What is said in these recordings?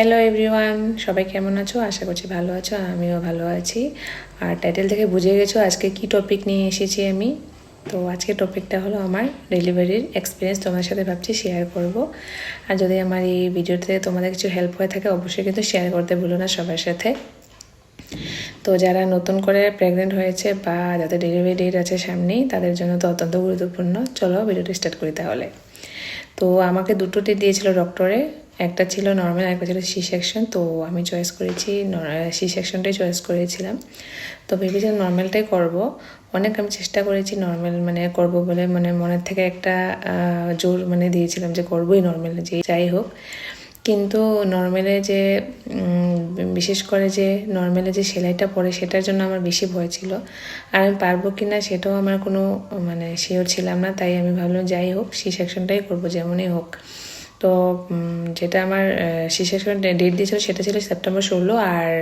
Hello everyone সবাই কেমন আছো? আশা করছি ভালো আছো, আমিও ভালো আছি। আর টাইটেল থেকে বুঝে গেছো, আজকে কি টপিক নিয়ে এসেছি আমি? তো আজকে টপিকটা হলো আমার ডেলিভারির এক্সপিরিয়েন্স তোমার সাথে ভাবছি শেয়ার করব। আর যদি আমার এই ভিডিওতে তোমাদের কিছু হেল্প হয়ে থাকে, অবশ্যই কিন্তু শেয়ার করতে ভুলো না সবার সাথে। তো যারা নতুন করে প্রেগনেন্ট হয়েছে বা যাদের ডেলিভারি ডেট আছে সামনেই, তাদের জন্য তো অত্যন্ত গুরুত্বপূর্ণ। চলো ভিডিওটি স্টার্ট করি তাহলে। তো আমাকে দুটো ডেট দিয়েছিল ডক্টরে একটা ছিল নর্মাল একটা ছিল সি সেকশন তো আমি চয়েস করেছি সি সেকশনটাই চয়েস করেছিলাম। তো ভেবেছিলাম নর্মালটাই করব। অনেক আমি চেষ্টা করেছি নর্মাল মানে করব বলে। মানে মনের থেকে একটা জোর মানে দিয়েছিলাম যে করবোই নর্মাল যে যাই হোক। কিন্তু নর্মালে যে বিশেষ করে যে নর্মালে যে সেলাইটা পরে সেটার জন্য আমার বেশি ভয় ছিল। আর আমি পারব কি না সেটাও আমার কোনো মানে শিওর ছিলাম না, তাই আমি ভাবলাম যাই হোক সি সেকশনটাই করব, যেমনই হোক। তো যেটা আমার সি সেকশন ডেট দিয়েছিল সেটা ছিল সেপ্টেম্বর ষোলো আর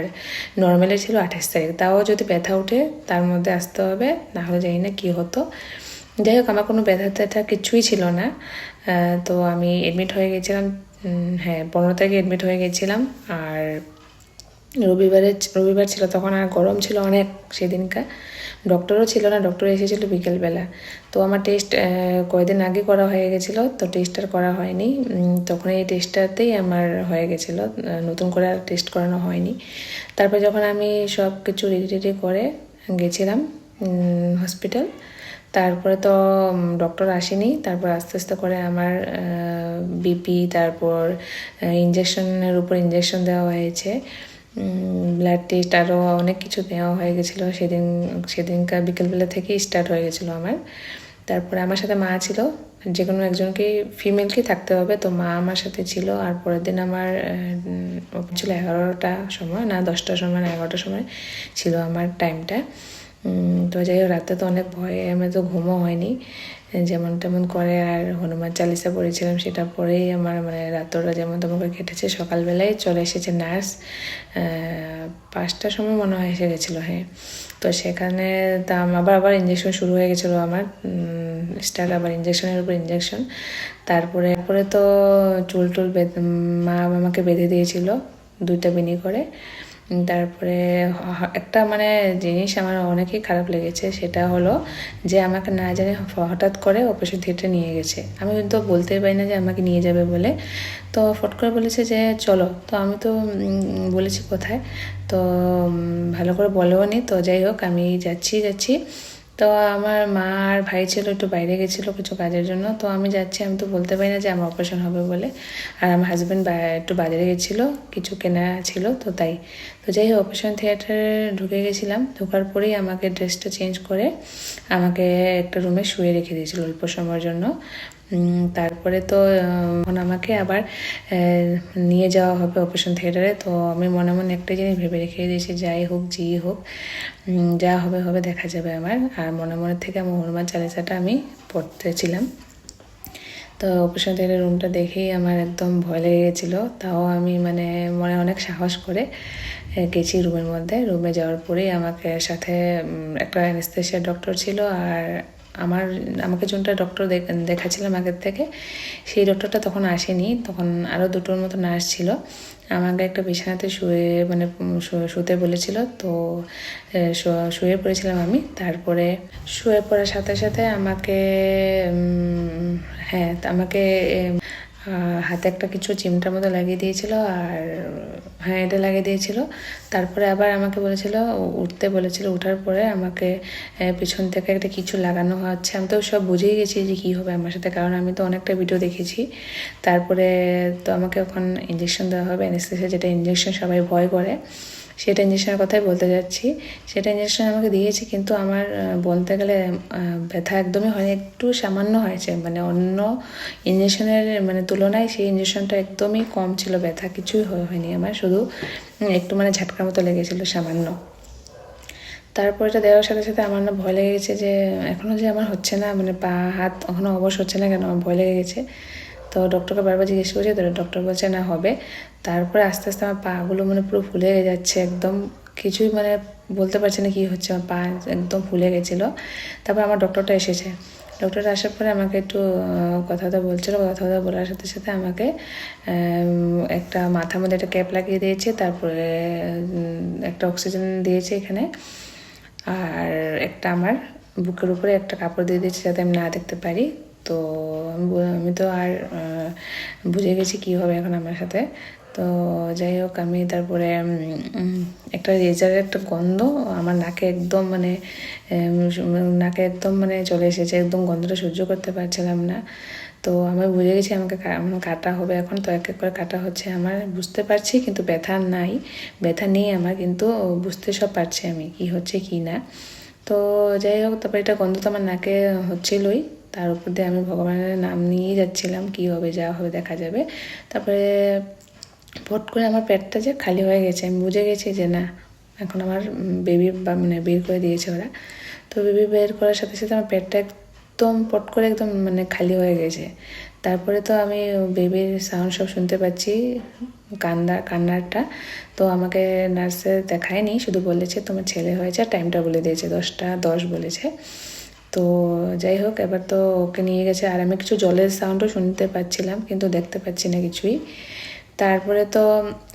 নর্মালে ছিল আঠাশ তারিখ। তাও যদি ব্যথা ওঠে, তার মধ্যে আসতে হবে নাহলে জানি না কী হতো। যাই হোক, আমার কোনো ব্যথা ট্যাথা কিছুই ছিল না। তো আমি এডমিট হয়ে গেছিলাম হ্যাঁ পনেরো তারিখে এডমিট হয়ে গেছিলাম। আর রবিবারে, রবিবার ছিল, তখন আর গরম ছিল অনেক সেদিনকার। ডক্টরও ছিল না ডক্টর এসেছিল বিকেলবেলা। তো আমার টেস্ট কয়েকদিন আগে করা হয়ে গেছিল, তো টেস্ট আর করা হয়নি। তখন এই টেস্টটাতেই আমার হয়ে গেছিল নতুন করে আর টেস্ট করানো হয়নি। তারপর যখন আমি সব কিছু রেডি রেডি করে গেছিলাম হসপিটাল তারপরে তো ডক্টর আসেনি। তারপর আস্তে আস্তে করে আমার বিপি তারপর ইঞ্জেকশনের উপর ইঞ্জেকশন দেওয়া হয়েছে। ব্লাড টেস্ট আরও অনেক কিছু দেওয়া হয়ে গেছিল। সেদিন, সেদিনকার বিকেলবেলা থেকেই স্টার্ট হয়ে গেছিল আমার। তারপরে আমার সাথে মা ছিল। যে কোনো একজনকেই ফিমেলকেই থাকতে হবে। তো মা আমার সাথে ছিল। আর পরের দিন আমার ছিল এগারোটা সময়, না, দশটার সময়, না, এগারোটার সময় ছিল আমার টাইমটা তো যাই হোক, রাতে তো অনেক ভয়ে আমি তো ঘুমও হয়নি। যেমন তেমন করে আর হনুমান চালিসা পড়েছিলাম, সেটা পরেই আমার মানে রাতটা যেমন তেমন করে কেটেছে। সকালবেলায় চলে এসেছে নার্স। পাঁচটার সময় মনে হয় এসে গেছিল হ্যাঁ। তো সেখানে তা আবার আবার ইঞ্জেকশন শুরু হয়ে গেছিল আমার। স্টার্ট আবার ইঞ্জেকশনের উপর ইঞ্জেকশন তারপরে তারপরে তো চুল টুল বেঁধে, মা আমাকে বেঁধে দিয়েছিল দুইটা বিনি করে। তারপরে একটা মানে জিনিস আমার অনেকই খারাপ লেগেছে, সেটা হলো যে আমাকে না জানে হঠাৎ করে অপারেশন থিয়েটারে নিয়ে গেছে। আমি তো বলতেই পারি না যে আমাকে নিয়ে যাবে বলে। তো ফট করে বলেছে যে চলো, তো আমি তো বলেছি কোথায়। তো ভালো করে বলেও নি তো যাই হোক, আমি যাচ্ছি যাচ্ছি। তো আমার মা আর ভাই ছিল একটু বাইরে গেছিল কিছু কাজের জন্য। তো আমি যাচ্ছি, আমি তো বলতে পারি না যে আমার অপারেশন হবে বলে। আর আমার হাজব্যান্ড একটু বাজারে গেছিল, কিছু কেনা ছিল, তো তাই। তো যাই হোক অপারেশন থিয়েটারে ঢুকে গেছিলাম। ঢোকার পরেই আমাকে ড্রেসটা চেঞ্জ করে আমাকে একটা রুমে শুয়ে রেখে দিয়েছিল অল্প সময়ের জন্য। তারপরে তো এখন আমাকে আবার নিয়ে যাওয়া হবে অপারেশন থিয়েটারে তো আমি মনে মনে একটা জিনিস ভেবে রেখে দিয়েছি, যাই হোক জি হোক যা হবে হবে, দেখা যাবে আমার। আর মনে মনে থেকে আমার হনুমান চালিসাটা আমি পড়তেছিলাম। তো অপারেশন থিয়েটার রুমটা দেখেই আমার একদম ভয় লেগে গেছিল। তাও আমি মানে মনে অনেক সাহস করে গেছি রুমের মধ্যে। রুমে যাওয়ার পরেই আমাকে সাথে একটা অ্যানেস্থেশিয়ার ডক্টর ছিল। আর আমার, আমাকে যোনটা ডক্টর দেখাচ্ছিলাম আগের থেকে, সেই ডক্টরটা তখন আসেনি, তখন আরও দুটোর মতো নার্স ছিল। আমাকে একটা বিছানাতে শুয়ে মানে শুতে বলেছিল, তো শুয়ে পড়েছিলাম আমি। তারপরে শুয়ে পড়ার সাথে সাথে আমাকে হ্যাঁ আমাকে হাতে একটা কিছু চিমটার মতো লাগিয়ে দিয়েছিল আর হ্যাঁ এটা লাগিয়ে দিয়েছিল। তারপরে আবার আমাকে বলেছিল উঠতে বলেছিল, উঠার পরে আমাকে পিছন থেকে একটা কিছু লাগানো হচ্ছে। আমি তো সব বুঝেই গেছি যে কী হবে আমার সাথে, কারণ আমি তো অনেকটা ভিডিও দেখেছি। তারপরে তো আমাকে ওখান ইঞ্জেকশন দেওয়া হবে এনেস্থেসিয়া যেটা ইঞ্জেকশন সবাই ভয় করে। সেটা ইঞ্জেকশনের কথাই বলতে যাচ্ছি। সেটা ইঞ্জেকশন আমাকে দিয়েছে কিন্তু আমার বলতে গেলে ব্যথা একদমই হয়নি, একটু সামান্য হয়েছে। মানে অন্য ইঞ্জেকশনের মানে তুলনায় সেই ইঞ্জেকশনটা একদমই কম ছিল, ব্যথা কিছুই হয়নি আমার, শুধু একটু মানে ঝাটকার মতো লেগেছিলো সামান্য। তারপর এটা দেওয়ার সাথে সাথে আমার না ভয় লেগে গেছে যে এখনও যে আমার হচ্ছে না মানে পা, হাত এখনও অবশ হচ্ছে না কেন, আমার ভয় লেগে গেছে। তো ডক্টরকে বারবার জিজ্ঞেস করছি তো ডক্টর বলছে না হবে? তারপরে আস্তে আস্তে আমার পাগুলো মানে পুরো ফুলে যাচ্ছে, একদম কিছুই মানে বলতে পারছি না কি হচ্ছে, আমার পা একদম ফুলে গেছিল। তারপর আমার ডক্টরটা এসেছে। ডক্টর আসার পরে আমাকে একটু কথা কথা বলছিলো কথা কথা বলার সাথে সাথে আমাকে একটা মাথার মধ্যে একটা ক্যাপ লাগিয়ে দিয়েছে, তারপরে একটা অক্সিজেন দিয়েছে এখানে। আর একটা আমার বুকের উপরে একটা কাপড় দিয়ে দিয়েছে যাতে আমি না দেখতে পারি। তো আমি আমি তো আর বুঝে গেছি কী হবে এখন আমার সাথে। তো যাই হোক, আমি তারপরে একটা রেজারের একটা গন্ধ আমার নাকে একদম মানে নাকে একদম মানে চলে এসেছে। একদম গন্ধটা সহ্য করতে পারছিলাম না। তো আমি বুঝে গেছি আমাকে কাটা হবে এখন। তো এক এক করে কাটা হচ্ছে আমার। বুঝতে পারছি, কিন্তু ব্যথা নাই। ব্যথা নেই আমার, কিন্তু বুঝতে সব পারছি আমি, কি হচ্ছে কি না। তো যাই হোক, তারপরে এটা গন্ধ তো আমার নাকে হচ্ছিলই। তার উপর দিয়ে আমি ভগবানের নাম নিয়েই যাচ্ছিলাম, কি হবে, যা হবে, দেখা যাবে। তারপরে ফট করে আমার পেটটা যে খালি হয়ে গেছে, আমি বুঝে গেছি যে না, এখন আমার বেবি বা মানে বের করে দিয়েছে ওরা। তো বেবি বের করার সাথে সাথে আমার পেটটা একদম পট করে একদম মানে খালি হয়ে গেছে। তারপরে তো আমি বেবির সাউন্ড সব শুনতে পাচ্ছি কান্না কান্নারটা। তো আমাকে নার্সে দেখায়নি, শুধু বলেছে তোমার ছেলে হয়েছে টাইমটা বলে দিয়েছে, দশটা দশ বলেছে। তো যাই হোক, এবার তো ওকে নিয়ে গেছে। আর আমি কিছু জলের সাউন্ডও শুনতে পাচ্ছিলাম, কিন্তু দেখতে পাচ্ছি না কিছুই। তারপরে তো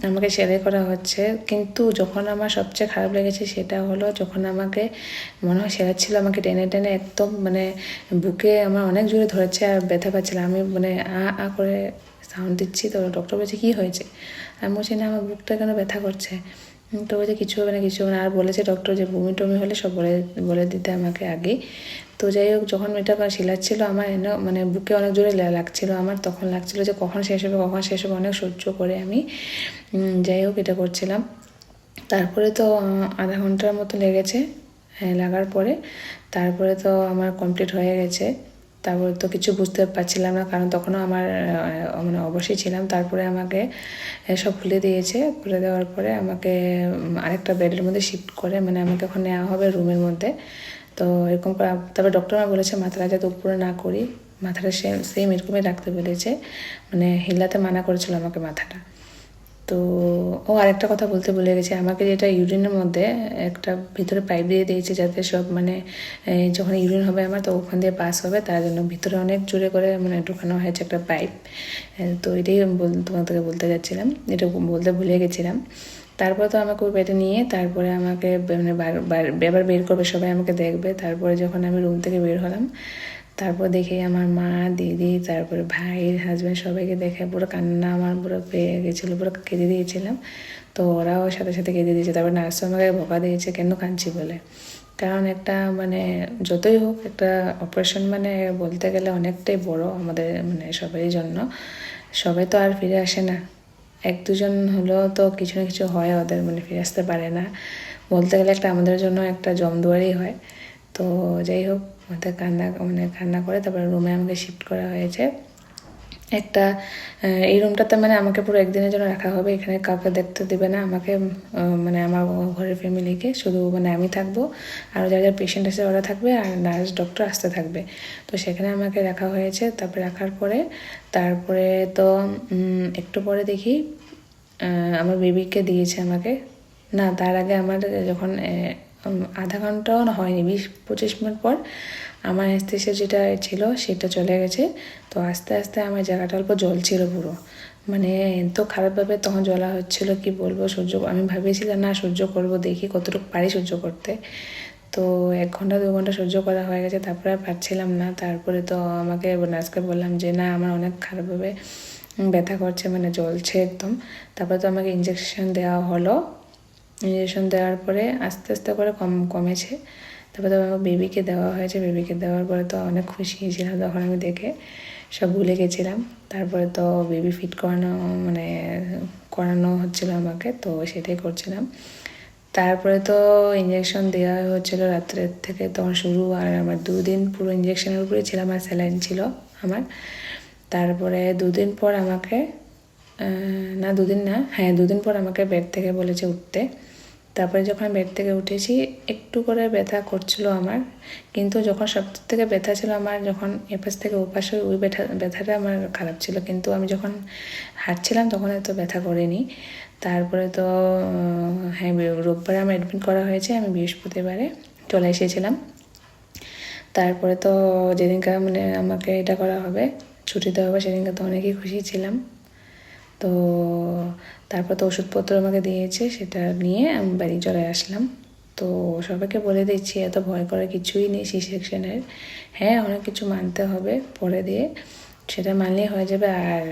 আমাকে সেলাই করা হচ্ছে। কিন্তু যখন আমার সবচেয়ে খারাপ লেগেছে সেটা হলো, যখন আমাকে মনে হয় সেরাচ্ছিল আমাকে টেনে টেনে একদম মানে বুকে আমার অনেক জোরে ধরেছে আর ব্যথা পাচ্ছিলাম আমি মানে আ আ করে সাউন্ড দিচ্ছি। তো ডক্টর বলছে, কী হয়েছে? আমি বলছি, না, আমার বুকটা কেন ব্যথা করছে? তো বলছে কিছু হবে না, কিছু হবে না। আর বলেছে ডক্টর যে বমি টমি হলে সব বলে বলে দিতে আমাকে আগেই। তো যাই হোক, যখন এটা শিলাচ্ছিল আমার এনে মানে বুকে অনেক জোরে লাগছিল। আমার তখন লাগছিল যে কখন শেষ হবে, কখন শেষ হবে, অনেক সহ্য করে আমি। যাই হোক, এটা করছিলাম। তারপরে তো আধা ঘণ্টার মতো লেগেছে হ্যাঁ লাগার পরে। তারপরে তো আমার কমপ্লিট হয়ে গেছে। তারপরে তো কিছু বুঝতে পারছিলাম না, কারণ তখনও আমার মানে অবশ্যই ছিলাম। তারপরে আমাকে সব খুলে দিয়েছে। খুলে দেওয়ার পরে আমাকে আরেকটা বেডের মধ্যে শিফট করে মানে আমাকে এখন নেওয়া হবে রুমের মধ্যে। তো এরকম করে তারপরে ডক্টর আমার বলেছে, মাথাটা যাতে উপরে না করি। মাথাটা সেম সেম এরকমই রাখতে বলেছে। মানে হিলাতে মানা করেছিল আমাকে মাথাটা। তো ও আরেকটা কথা বলতে ভুলে গেছে। আমাকে যেটা ইউরিনের মধ্যে একটা ভিতরে পাইপ দিয়ে দিয়েছে যাতে সব মানে যখন ইউরিন হবে আমার তো ওখান দিয়ে পাস হবে, তার জন্য ভিতরে অনেক জোরে করে মানে ঢুকানো হয়েছে একটা পাইপ তো এটাই তোমাদেরকে বলতে যাচ্ছিলাম, এটা বলতে ভুলে গেছিলাম। তারপর তো আমাকে ওই বেডে নিয়ে তারপরে আমাকে মানে বার- বার- এবার বের করবে, সবাই আমাকে দেখবে। তারপরে যখন আমি রুম থেকে বের হলাম তারপর দেখে আমার মা, দিদি, তারপরে ভাই হাজব্যান্ড সবাইকে দেখে পুরো কান্না আমার পুরো পেয়ে গেছিল, পুরো কেঁদে দিয়েছিলাম। তো ওরাও সাথে সাথে কেঁদে দিয়েছে। তারপর নার্সও আমাকে বকা দিয়েছে, কেন কাঁদছি? বলে। কারণ একটা মানে যতই হোক একটা অপারেশন মানে বলতে গেলে অনেকটাই বড় আমাদের মানে সবারই জন্য। সবাই তো আর ফিরে আসে না। এক দুজন হলেও তো কিছু না কিছু হয় ওদের মানে ফিরে আসতে পারে না। বলতে গেলে একটা আমাদের জন্য একটা জমদুয়ারই হয়। তো যাই হোক ওদের কান্না মানে কান্না করে, তারপরে রুমে আমাকে শিফট করা হয়েছে। একটা এই রুমটাতে মানে আমাকে পুরো একদিনের জন্য রাখা হবে, এখানে কাউকে দেখতে দেবে না। আমাকে মানে আমার ঘরের ফ্যামিলিকে শুধু মানে আমি থাকব, আর যারা যারা পেশেন্ট আছে ওরা থাকবে, আর নার্স ডক্টর আসতে থাকবে। তো সেখানে আমাকে রাখা হয়েছে, তারপরে রাখার পরে, তারপরে তো একটু পরে দেখি আমার বেবিকে দিয়েছে আমাকে। না, তার আগে আমার যখন আধা ঘন্টাও হয়নি, বিশ, পঁচিশ মিনিট পর আমার অ্যাস্থেসিয়া যেটা ছিল সেটা চলে গেছে। তো আস্তে আস্তে আমার জায়গাটা অল্প জল ছিল পুরো। মানে এত খারাপভাবে তখন জ্বলা হচ্ছিল, কি বলব, সহ্য আমি ভাবিয়েছিলাম না, সহ্য করব, দেখি কতটুকু পারি সহ্য করতে। তো এক ঘণ্টা, দু ঘণ্টা সহ্য করা হয়ে গেছে, তারপরে আর পারছিলাম না। তারপরে তো আমাকে নার্সকে বললাম যে, না, আমার অনেক খারাপভাবে ব্যথা করছে মানে জ্বলছে একদম। তারপরে তো আমাকে ইঞ্জেকশন দেওয়া হলো। ইঞ্জেকশন দেওয়ার পরে আস্তে আস্তে করে কম, কমেছে। তারপরে তো আমার বেবিকে দেওয়া হয়েছে। বেবিকে দেওয়ার পরে তো অনেক খুশি হয়েছিলাম তখন আমি দেখে। সব ভুলে গেছিলাম। তারপরে তো বেবি ফিট করানো মানে করানো হচ্ছিল আমাকে, তো সেটাই করছিলাম। তারপরে তো ইঞ্জেকশন দেওয়া হচ্ছিল রাত্রের থেকে তখন শুরু। আর আমার দুদিন পুরো ইঞ্জেকশনের উপরে ছিলাম, আর স্যালাইন ছিল আমার। তারপরে দুদিন পর আমাকে না দুদিন না হ্যাঁ দুদিন পর আমাকে বেড থেকে বলেছে উঠতে। তারপরে যখন বেড থেকে উঠেছি, একটু করে ব্যথা করছিল আমার। কিন্তু যখন সব থেকে ব্যথা ছিল আমার, যখন এপাশ থেকে ওপাশে ওই ব্যথা, ব্যথাটা আমার খারাপ ছিল। কিন্তু আমি যখন হাঁটছিলাম, তখন এত ব্যথা করিনি। তারপরে তো হ্যাঁ রোববারে আমার অ্যাডমিট করা হয়েছে, আমি বৃহস্পতিবারে চলে এসেছিলাম। তারপরে তো যেদিনকার মানে আমাকে এটা করা হবে, ছুটি দেওয়া হবে, সেদিনকে তো অনেকই খুশি ছিলাম। তো তারপর তো ওষুধপত্র আমাকে দিয়েছে, সেটা নিয়ে আমি বাড়ি চলে আসলাম। তো সবাইকে বলে দিচ্ছি, এত ভয় করার কিছুই নেই সি সেকশনের হ্যাঁ অনেক কিছু মানতে হবে পরে দিয়ে। সেটা মানলেই হয়ে যাবে। আর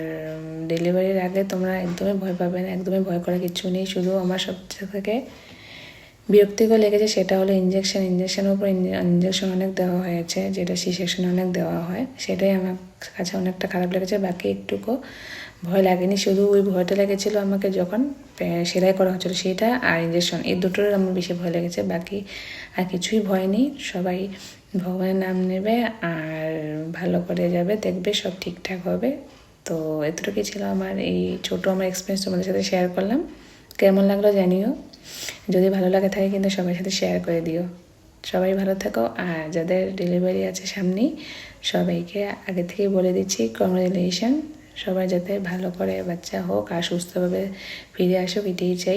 ডেলিভারির আগে তোমরা একদমই ভয় পাবে না, একদমই ভয় করার কিছু নেই। শুধু আমার সব থেকে বিরক্তিকর লেগেছে সেটা হলো ইঞ্জেকশন ইঞ্জেকশনের উপর ইঞ্জেকশন অনেক দেওয়া হয়েছে, যেটা সি সেকশনে অনেক দেওয়া হয়। সেটাই আমার কাছে অনেকটা খারাপ লেগেছে। বাকি একটুকু ভয় লাগেনি, শুধু ওই ভয়টা লেগেছিলো আমাকে যখন সেলাই করা হচ্ছিল সেটা আর ইঞ্জেকশন এই দুটোর আমার বেশি ভয় লেগেছে, বাকি আর কিছুই ভয় নেই। সবাই ভগবানের নাম নেবে আর ভালো করে যাবে, দেখবে সব ঠিকঠাক হবে। তো এতটুকুই ছিল আমার এই ছোটো আমার এক্সপিরিয়েন্স তোমাদের সাথে শেয়ার করলাম। কেমন লাগল জানিও। যদি ভালো লাগে থাকে কিন্তু সবার সাথে শেয়ার করে দিও। সবাই ভালো থাকো আর যাদের ডেলিভারি আছে সামনেই, সবাইকে আগে থেকেই বলে দিচ্ছি কংগ্রেচুলেশন সবাই যাতে ভালো করে বাচ্চা হোক আর সুস্থভাবে ফিরে আসুক এটাই চাই।